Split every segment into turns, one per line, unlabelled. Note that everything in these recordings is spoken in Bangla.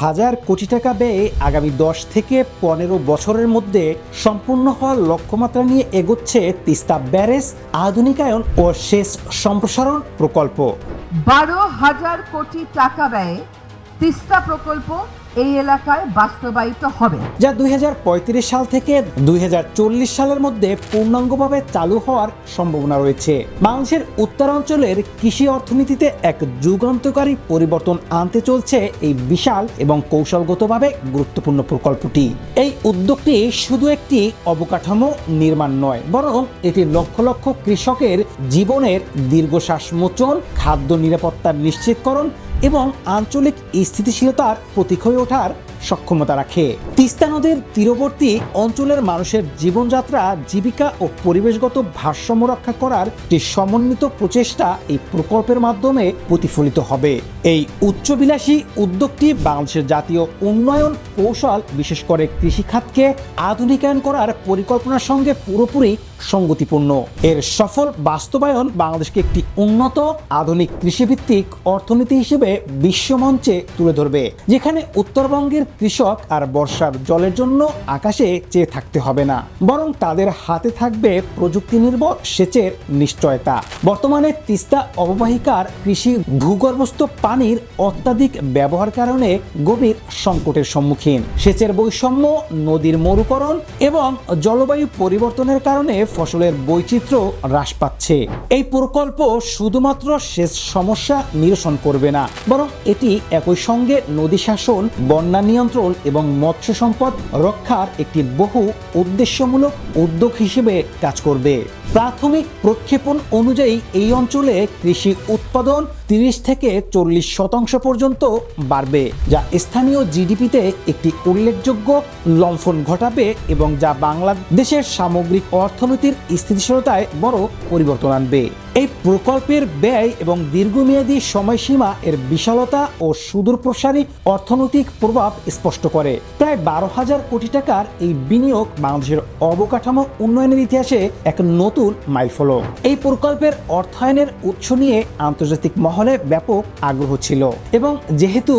হাজার কোটি টাকা ব্যয়ে আগামী দশ থেকে পনেরো বছরের মধ্যে সম্পূর্ণ হওয়ার লক্ষ্যমাত্রা নিয়ে এগোচ্ছে তিস্তা ব্যারেজ, আধুনিকায়ন ও শেষ সম্প্রসারণ প্রকল্প।
বারো হাজার কোটি টাকা ব্যয়ে তিস্তা প্রকল্প এই এলাকায় বাস্তবায়িত হবে।
যা দুই সাল থেকে দুই হাজার চল্লিশ সালের মধ্যে পূর্ণাঙ্গভাবে চালু হওয়ার সম্ভাবনা রয়েছে। বাংলাদেশের উত্তরাঞ্চলের কৃষি অর্থনীতিতে এক যুগান্তকারী পরিবর্তন আনতে চলছে এই বিশাল এবং কৌশলগতভাবে গুরুত্বপূর্ণ প্রকল্পটি। এই উদ্যোগটি শুধু একটি অবকাঠামো নির্মাণ নয়, বরং এটি লক্ষ লক্ষ কৃষকের জীবনের দীর্ঘশ্বাস মোচন, খাদ্য নিরাপত্তা নিশ্চিতকরণ এবং আঞ্চলিক স্থিতিশীলতার প্রতীক হয়ে ওঠার সক্ষমতা রাখে। তিস্তা নদের তীরবর্তী অঞ্চলের মানুষের জীবনযাত্রা, জীবিকা ও পরিবেশগত ভারসাম্য রক্ষা করার একটি সমন্বিত প্রচেষ্টা, এই প্রকল্পের মাধ্যমে প্রতিফলিত হবে। এই উচ্চবিলাসী উদ্যোগটি বাংলাদেশের জাতীয় উন্নয়ন কৌশল, বিশেষ করে কৃষিখাতকে আধুনিকায়ন করার পরিকল্পনার সঙ্গে পুরোপুরি সঙ্গতিপূর্ণ। এর সফল বাস্তবায়ন বাংলাদেশকে একটি উন্নত, আধুনিক কৃষিভিত্তিক অর্থনীতি হিসেবে বিশ্বমঞ্চে তুলে ধরবে, যেখানে উত্তরবঙ্গের কৃষক আর বর্ষার জলের জন্য আকাশে চেয়ে থাকতে হবে না। বরং তাদের হাতে থাকবে প্রযুক্তি নির্ভর সেচের নিশ্চয়তা। বর্তমানে তিস্তা অববাহিকার কৃষি ভূগর্ভস্থ পানির অত্যাধিক ব্যবহার কারণে গভীর সংকটের সম্মুখীন। সেচের বৈষম্য, নদীর মরুকরণ এবং জলবায়ু পরিবর্তনের কারণে ফসলের বৈচিত্র্য হ্রাস পাচ্ছে। এই প্রকল্প শুধুমাত্র সেচ সমস্যা নিরসন করবে না, বরং এটি একই সঙ্গে নদী শাসন, বন্যা নিয়ন্ত্রণ এবং মৎস্য সম্পদ রক্ষার একটি বহু উদ্দেশ্যমূলক উদ্যোগ হিসেবে কাজ করবে। প্রাথমিক প্রক্ষেপণ অনুযায়ী এই অঞ্চলে কৃষি উৎপাদন তিরিশ থেকে চল্লিশ শতাংশ পর্যন্ত বাড়বে, যা স্থানীয় জিডিপিতে একটি উল্লেখযোগ্য লম্ফন ঘটাবে এবং যা বাংলাদেশের সামগ্রিক অর্থনীতির স্থিতিশীলতায় বড় পরিবর্তন আনবে। এই প্রকল্পের ব্যয় এবং দীর্ঘমেয়াদী সময়সীমা এর বিশালতা ও সুদূরপ্রসারী অর্থনৈতিক প্রভাব স্পষ্ট করে। প্রায় বারো হাজার কোটি টাকার এই বিনিয়োগ বাংলাদেশের অবকাঠামো উন্নয়নের ইতিহাসে এক নতুন মাইলফলক। এই প্রকল্পের অর্থায়নের উৎস নিয়ে আন্তর্জাতিক মহলে ব্যাপক আগ্রহ ছিল। এবং যেহেতু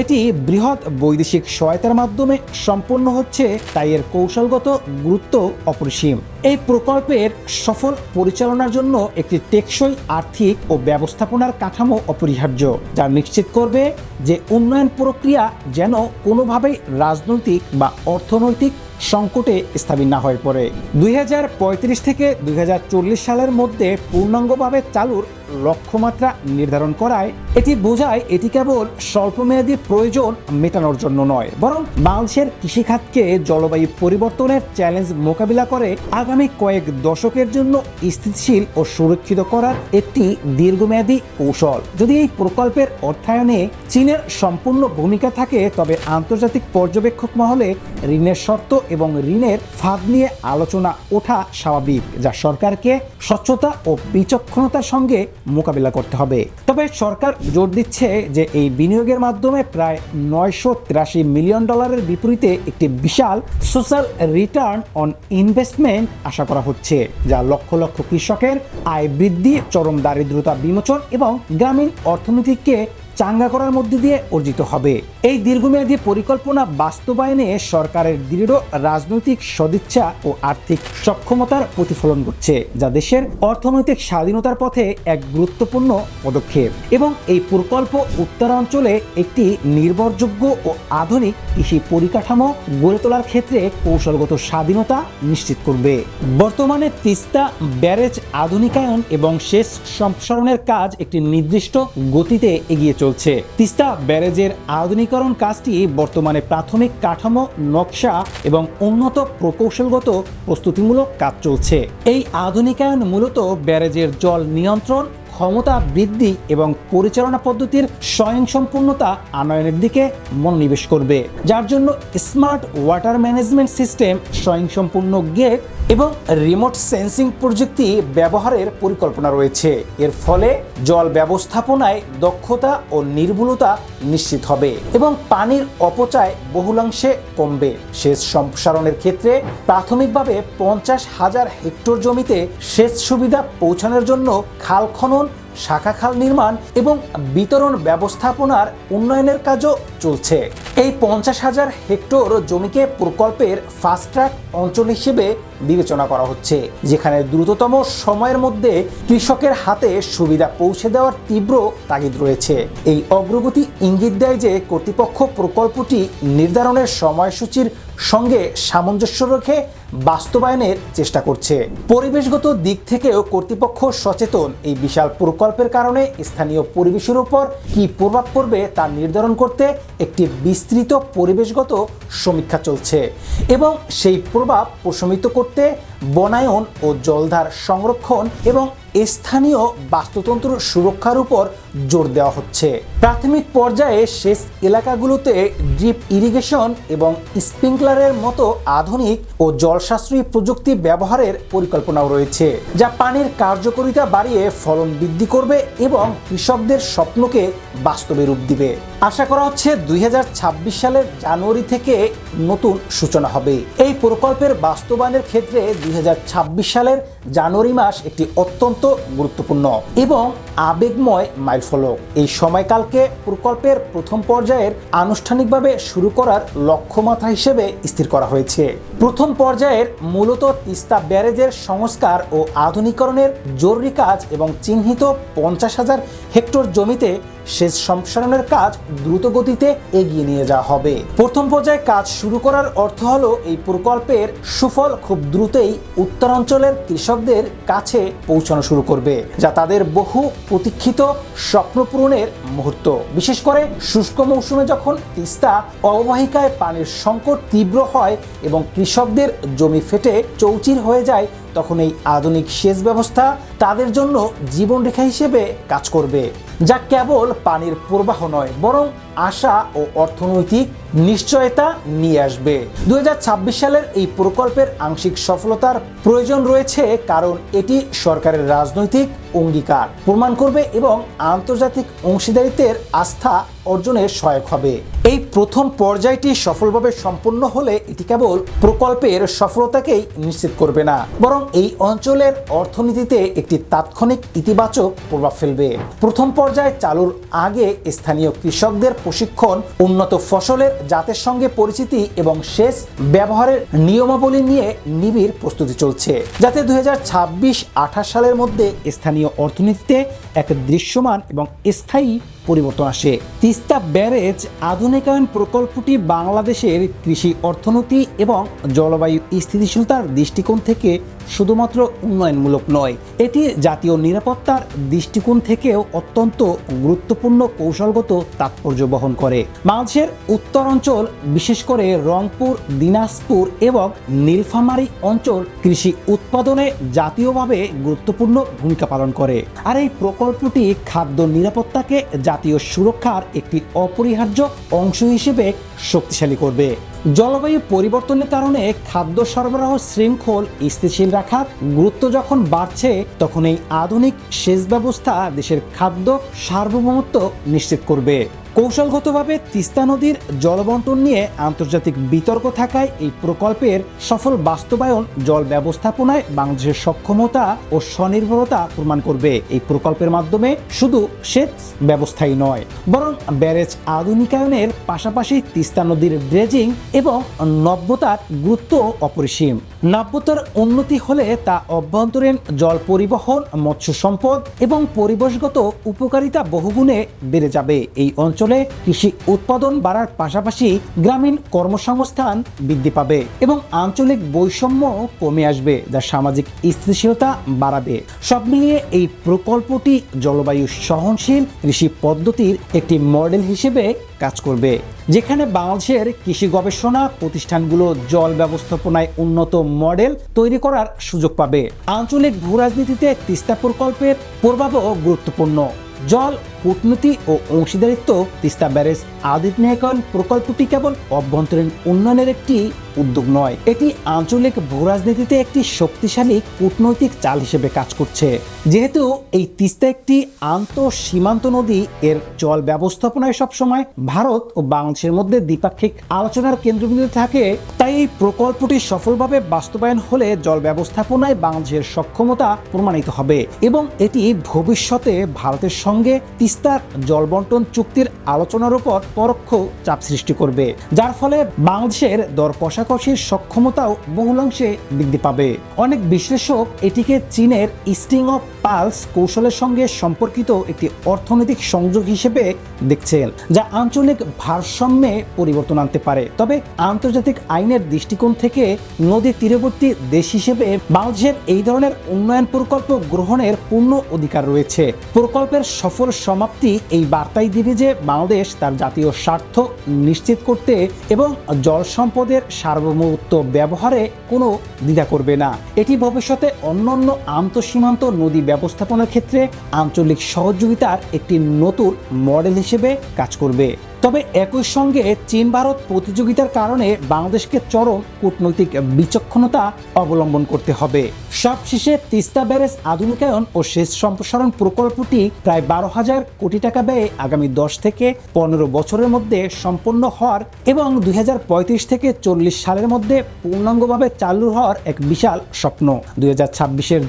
এটি বৃহৎ বৈদেশিক সহায়তার মাধ্যমে সম্পন্ন হচ্ছে, তাই এর কৌশলগত গুরুত্ব অপরিসীম। এই প্রকল্পের সফল পরিচালনার জন্য একটি টেকসই আর্থিক ও ব্যবস্থাপনার কাঠামো অপরিহার্য, যা নিশ্চিত করবে যে উন্নয়ন প্রক্রিয়া যেন কোনোভাবেই রাজনৈতিক বা অর্থনৈতিক সংকটে স্থাপিত না হয়ে পড়ে। দুই হাজার পঁয়ত্রিশ থেকে দুই হাজার চল্লিশ সালের মধ্যে পূর্ণাঙ্গভাবে চালুর লক্ষ্যমাত্রা নির্ধারণ করায় এটি বোঝায় এটি কেবল স্বল্পমেয়াদী প্রয়োজন মেটানোর জন্য নয়, বরং বাংলাদেশের কৃষিখাতকে জলবায়ু পরিবর্তনের চ্যালেঞ্জ মোকাবিলা করে আগামী কয়েক দশকের জন্য স্থিতিশীল ও সুরক্ষিত করার একটি দীর্ঘমেয়াদী কৌশল। যদি এই প্রকল্পের অর্থায়নে চীনের সম্পূর্ণ ভূমিকা থাকে, তবে আন্তর্জাতিক পর্যবেক্ষক মহলে ঋণের শর্ত এবং ঋণের ফাঁদ নিয়ে আলোচনা ওঠা স্বাভাবিক, যা সরকারকে স্বচ্ছতা ও বিচক্ষণতার সঙ্গে মোকাবিলা করতে হবে। তবে সরকার জোর দিচ্ছে যে এই বিনিয়োগের মাধ্যমে প্রায় নয়শো তিরাশি মিলিয়ন ডলারের বিপরীতে একটি বিশাল সোশ্যাল রিটার্ন অন ইনভেস্টমেন্ট আশা করা হচ্ছে, যা লক্ষ লক্ষ কৃষকের আয় বৃদ্ধি, চরম দারিদ্রতা বিমোচন এবং গ্রামীণ অর্থনীতিকে চাঙ্গা করার মধ্যে দিয়ে অর্জিত হবে। এই দীর্ঘমেয়াদী পরিকল্পনা বাস্তবায়নে সরকারের দৃঢ় রাজনৈতিক সদিচ্ছা ও আর্থিক সক্ষমতার প্রতিফলন ঘটছে, যা দেশের অর্থনৈতিক স্বাধীনতার পথে এক গুরুত্বপূর্ণ পদক্ষেপ এবং এই প্রকল্প উত্তরাঞ্চলে একটি নির্ভরযোগ্য ও আধুনিক কৃষি পরিকাঠামো গড়ে তোলার ক্ষেত্রে কৌশলগত স্বাধীনতা নিশ্চিত করবে। বর্তমানে তিস্তা ব্যারেজ আধুনিকায়ন এবং শেষ সম্প্রসারণের কাজ একটি নির্দিষ্ট গতিতে এগিয়ে চলছে। তিস্তা ব্যারেজের আধুনিকরণ কাজটি বর্তমানে প্রাথমিক কাঠামো, নকশা এবং উন্নত প্রকৌশলগত প্রস্তুতিমূলক কাজ চলছে। এই আধুনিকায়ন মূলত ব্যারেজের জল নিয়ন্ত্রণ, ক্ষমতা বৃদ্ধি এবং পরিচালনা পদ্ধতির স্বয়ংসম্পূর্ণতা আনয়নের দিকে মনোনিবেশ করবে, যার জন্য স্মার্ট ওয়াটার ম্যানেজমেন্ট সিস্টেম স্বয়ংসম্পূর্ণ গেট এবং রিমোট সেন্সিং প্রযুক্তি ব্যবহারের পরিকল্পনা রয়েছে। এর ফলে জল ব্যবস্থাপনায় দক্ষতা ও নির্ভুলতা নিশ্চিত হবে এবং পানির অপচয় বহুলাংশে কমবে। সেচ সম্প্রসারণের ক্ষেত্রে প্রাথমিকভাবে পঞ্চাশ হাজার হেক্টর জমিতে সেচ সুবিধা পৌঁছানোর জন্য খাল খনন, শাখা খাল নির্মাণ এবং বিতরণ ব্যবস্থাপনার উন্নয়নের কাজও চলছে। এই পঞ্চাশ হাজার হেক্টর জমিকে প্রকল্পের ফাস্ট ট্র্যাক অঞ্চল হিসেবে বিবেচনা করা হচ্ছে, যেখানে দ্রুততম সময়ের মধ্যে কৃষকের হাতে সুবিধা পৌঁছে দেওয়ার তীব্র তাগিদ রয়েছে। এই অগ্রগতি ইঙ্গিত দেয় যে, কর্তৃপক্ষ প্রকল্পটি নির্ধারণের সময়সূচির সঙ্গে সামঞ্জস্য রেখে বাস্তবায়নের চেষ্টা করছে। পরিবেশগত দিক থেকেও কর্তৃপক্ষ সচেতন। এই বিশাল প্রকল্পের কারণে স্থানীয় পরিবেশের উপর কী প্রভাব পড়বে তা নির্ধারণ করতে একটি বিস্তৃত পরিবেশগত সমীক্ষা চলছে এবং সেই প্রভাব প্রশমিত করতে বনায়ন ও জলধার সংরক্ষণ এবং স্থানীয় বাস্তুতন্ত্র সুরক্ষার উপর জোর দেওয়া হচ্ছে। প্রাথমিক পর্যায়ে সেচ এলাকাগুলোতে ড্রিপ ইরিগেশন এবং স্প্রিংকলারের মতো আধুনিক ও জল সাশ্রয়ী প্রযুক্তি ব্যবহারের পরিকল্পনাও রয়েছে, যা পানির কার্যকারিতা বাড়িয়ে ফলন বৃদ্ধি করবে এবং কৃষকদের স্বপ্নকে বাস্তবে রূপ দিবে। আশা করা হচ্ছে দুই হাজার ছাব্বিশ সালের জানুয়ারি থেকে নতুন সূচনা হবে। এই প্রকল্পের বাস্তবায়নের ক্ষেত্রে দুই হাজার ছাব্বিশ সালের জানুয়ারি মাস একটি অত্যন্ত গুরুত্বপূর্ণ। এবং আবেগময় মাইলফলক এই সময়কালকে প্রকল্পের প্রথম পর্যায়ের আনুষ্ঠানিকভাবে শুরু করার লক্ষ্যমাত্রা হিসেবে স্থির করা হয়েছে। প্রথম পর্যায়ের মূলত তিস্তা ব্যারেজের সংস্কার ও আধুনিকরণের জরুরি কাজ এবং চিহ্নিত পঞ্চাশ হাজার হেক্টর জমিতে সেচ সম্প্রসারণের কাজ দ্রুত গতিতে এগিয়ে নিয়ে যাওয়া হবে। প্রথম পর্যায়ে কাজ শুরু করার অর্থ হলো, এই প্রকল্পের সুফল খুব দ্রুতই উত্তরাঞ্চলের কৃষকদের কাছে পৌঁছানো শুরু করবে, যা তাদের বহু প্রতীক্ষিত স্বপ্নপূরণের মুহূর্ত। বিশেষ করে শুষ্ক মৌসুমে যখন তিস্তা অববাহিকায় পানির সংকট তীব্র হয় এবং কৃষকদের জমি ফেটে চৌচির হয়ে যায়, তখন এই আধুনিক সেচ ব্যবস্থা তাদের জন্য জীবনরেখা হিসেবে কাজ করবে, যা কেবল পানির প্রবাহ নয়, বরং আশা ও অর্থনৈতিক নিশ্চয়তা নিয়ে আসবে। দু হাজার ছাব্বিশ সালের এই প্রকল্পের আংশিক সফলতার প্রয়োজন রয়েছে কারণ এটি সরকারের রাজনৈতিক অঙ্গীকার। প্রমাণ করবে এবং আন্তর্জাতিক অংশীদারিত্বের আস্থা অর্জনে সহায়ক হবে। এই প্রথম পর্যায়টি সফলভাবে সম্পন্ন হলে এটি কেবল প্রকল্পের সফলতাকেই নিশ্চিত করবে না, বরং এই অঞ্চলের অর্থনীতিতে একটি তাৎক্ষণিক ইতিবাচক প্রভাব ফেলবে। প্রথম পর্যায়ে চালুর আগে স্থানীয় কৃষকদের প্রশিক্ষণ, উন্নত ফসলের জাতের সঙ্গে পরিচিতি এবং সেচ ব্যবহারের নিয়মাবলী নিয়ে নিবিড় প্রস্তুতি চলছে। যাতে দুই হাজার ছাব্বিশ আঠাশ সালের মধ্যে স্থানীয় অর্থনীতিতে এক দৃশ্যমান এবং স্থায়ী পরিবর্তন আসে। তিস্তা ব্যারেজ আধুনিকায়ন প্রকল্পটি বাংলাদেশের কৃষি অর্থনীতি এবং জলবায়ু স্থিতিশীলতার দৃষ্টিকোণ থেকে শুধুমাত্র উন্নয়নমূলক নয়, এটি জাতীয় নিরাপত্তার দৃষ্টিকোণ থেকেও অত্যন্ত গুরুত্বপূর্ণ কৌশলগত তাৎপর্য বহন করে। বাংলাদেশের উত্তরাঞ্চল, বিশেষ করে রংপুর, দিনাজপুর এবং নীলফামারী অঞ্চল কৃষি উৎপাদনে জাতীয়ভাবে গুরুত্বপূর্ণ ভূমিকা পালন করে। আর এই প্রকল্পটি খাদ্য নিরাপত্তাকে জাতীয় সুরক্ষার একটি অপরিহার্য অংশ হিসেবে শক্তিশালী করবে। জলবায়ু পরিবর্তনের কারণে খাদ্য সরবরাহ শৃঙ্খল স্থিতিশীল রাখার গুরুত্ব যখন বাড়ছে, তখন এই আধুনিক সেচ ব্যবস্থা দেশের খাদ্য সার্বভৌমত্ব নিশ্চিত করবে। কৌশলগতভাবে তিস্তা নদীর জলবন্টন নিয়ে আন্তর্জাতিক বিতর্ক থাকায় এই প্রকল্পের সফল বাস্তবায়ন জল ব্যবস্থাপনায় বাংলাদেশের সক্ষমতা ও স্বনির্ভরতা প্রমাণ করবে। এই প্রকল্পের মাধ্যমে শুধু সেচ ব্যবস্থাই নয়, বরং ব্যারেজ আধুনিকায়নের পাশাপাশি তিস্তা নদীর ড্রেজিং এবং নব্যতার গুরুত্ব অপরিসীম। নাব্যতার উন্নতি হলে তা অভ্যন্তরীণ জল পরিবহন, মৎস্য সম্পদ এবং পরিবেশগত উপকারিতা বহুগুণে বেড়ে যাবে। এই অঞ্চলে কৃষি উৎপাদন বাড়ার পাশাপাশি গ্রামীণ কর্মসংস্থান বৃদ্ধি পাবে এবং আঞ্চলিক বৈষম্য কমে আসবে, যা সামাজিক স্থিতিশীলতা বাড়াবে। সব মিলিয়ে এই প্রকল্পটি জলবায়ু সহনশীল কৃষি পদ্ধতির একটি মডেল হিসেবে কাজ করবে। যেখানে বাংলাদেশের কৃষি গবেষণা প্রতিষ্ঠানগুলো জল ব্যবস্থাপনায় উন্নত মডেল তৈরি করার সুযোগ পাবে। আঞ্চলিক ভূরাজনীতিতে তিস্তা প্রকল্পের প্রভাবও গুরুত্বপূর্ণ। জল কূটনীতি ও অংশীদারিত্ব তিস্তা ব্যারেজ আদিতনায়কন প্রকল্পটি কেবল অভ্যন্তরীণ উন্নয়নের একটি উদ্যোগ নয়, এটি আঞ্চলিক ভূরাজনীতিতে একটি শক্তিশালী কূটনৈতিক চাল হিসেবে কাজ করছে। যেহেতু এই তিস্তা একটি আন্তঃ সীমান্ত নদী, এর জল ব্যবস্থাপনায় সবসময় ভারত ও বাংলাদেশের মধ্যে দ্বিপাক্ষিক আলোচনার কেন্দ্রবিন্দুতে থাকে, তাই এই প্রকল্পটি সফলভাবে বাস্তবায়ন হলে জল ব্যবস্থাপনায় বাংলাদেশের সক্ষমতা প্রমাণিত হবে এবং এটি ভবিষ্যতে ভারতের সঙ্গে জল বন্টন চুক্তির আলোচনার উপর পরোক্ষ চাপ সৃষ্টি করবে, যার ফলে বাংলাদেশের দর কষাকষির সক্ষমতাও বহুলাংশে বৃদ্ধি পাবে। অনেক বিশ্লেষক এটিকে চীনের ইস্টিং অফ পালস কৌশলের সঙ্গে সম্পর্কিত একটি অর্থনৈতিক সংযোগ হিসেবে দেখছেন যা আঞ্চলিক ভারসাম্যে পরিবর্তন আনতে পারে। তবে আন্তর্জাতিক আইনের দৃষ্টিকোণ থেকে নদী তীরবর্তী দেশ হিসেবে বাংলাদেশের এই ধরনের উন্নয়ন প্রকল্প গ্রহণের পূর্ণ অধিকার রয়েছে। প্রকল্পের সফল সমাপ্তি এই বার্তাই দিবে যে বাংলাদেশ তার জাতীয় স্বার্থ নিশ্চিত করতে এবং জল সম্পদের সার্বভৌমত্ব ব্যবহারে কোনো দ্বিধা করবে না। এটি ভবিষ্যতে অন্যান্য আন্তঃসীমান্ত নদী ব্যবস্থাপনার ক্ষেত্রে আঞ্চলিক সহযোগিতার একটি নতুন মডেল হিসেবে কাজ করবে। তবে একই সঙ্গে চীন ভারত প্রতিযোগিতার কারণে বাংলাদেশকে চরম কূটনৈতিক বিচক্ষণতা অবলম্বন করতে হবে। সবশেষে তিস্তা ব্যারেজ আধুনিকায়ন ও সেচ সম্প্রসারণ প্রকল্পটি প্রায় বারো হাজার কোটি টাকা ব্যয়ে আগামী দশ থেকে পনেরো বছরের মধ্যে সম্পন্ন হওয়ার এবং দুই হাজার পঁয়ত্রিশ থেকে চল্লিশ সালের মধ্যে পূর্ণাঙ্গভাবে চালু হওয়ার এক বিশাল স্বপ্ন। দুই হাজার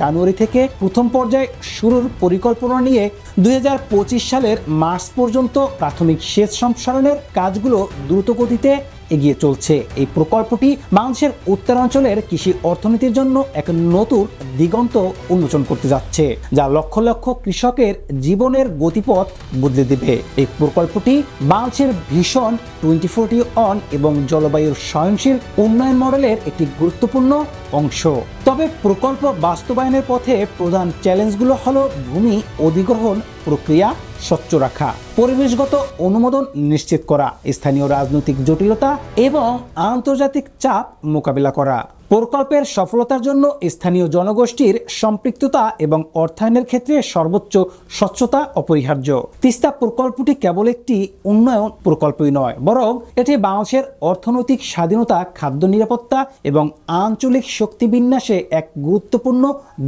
জানুয়ারি থেকে প্রথম পর্যায়ে শুরুর পরিকল্পনা নিয়ে দুই হাজার পঁচিশ সালের মার্চ পর্যন্ত প্রাথমিক সেচ সম্প্রসারণের কাজগুলো দ্রুত গতিতে এগিয়ে চলছে। এই প্রকল্পটি বাংলাদেশের উত্তরাঞ্চলের কৃষি অর্থনীতির জন্য এক নতুন দিগন্ত উন্মোচন করতে যাচ্ছে, যা লক্ষ লক্ষ কৃষকের জীবনের গতিপথ বদলে দেবে। এই প্রকল্পটি বাংলাদেশের ভীষণ টোয়েন্টি ফোরটি অন এবং জলবায়ুর সহনশীল উন্নয়ন মডেলের একটি গুরুত্বপূর্ণ অংশ। তবে প্রকল্প বাস্তবায়নের পথে প্রধান চ্যালেঞ্জগুলো হলো ভূমি অধিগ্রহণ প্রক্রিয়া স্বচ্ছ রাখা, পরিবেশগত অনুমোদন নিশ্চিত করা, স্থানীয় রাজনৈতিক জটিলতা এবং আন্তর্জাতিক চাপ মোকাবিলা করা। প্রকল্পের সফলতার জন্য স্থানীয় জনগোষ্ঠীর সম্পৃক্ততা এবং অর্থায়নের ক্ষেত্রে সর্বোচ্চ স্বচ্ছতা অপরিহার্য। তিস্তা প্রকল্পটি কেবল একটি উন্নয়ন প্রকল্পই নয়, বরং এটি বাংলাদেশের অর্থনৈতিক স্বাধীনতা, খাদ্য নিরাপত্তা এবং আঞ্চলিক শক্তি বিন্যাসে এক গুরুত্বপূর্ণ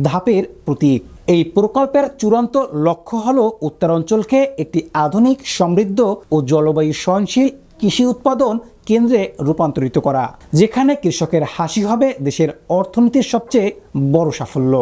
ধাপের প্রতীক। এই প্রকল্পের চূড়ান্ত লক্ষ্য হল উত্তরাঞ্চলকে একটি আধুনিক সমৃদ্ধ ও জলবায়ু সহনশীল কৃষি উৎপাদন কেন্দ্রে রূপান্তরিত করা যেখানে কৃষকের হাসি হবে দেশের অর্থনীতির সবচেয়ে বড় সাফল্য।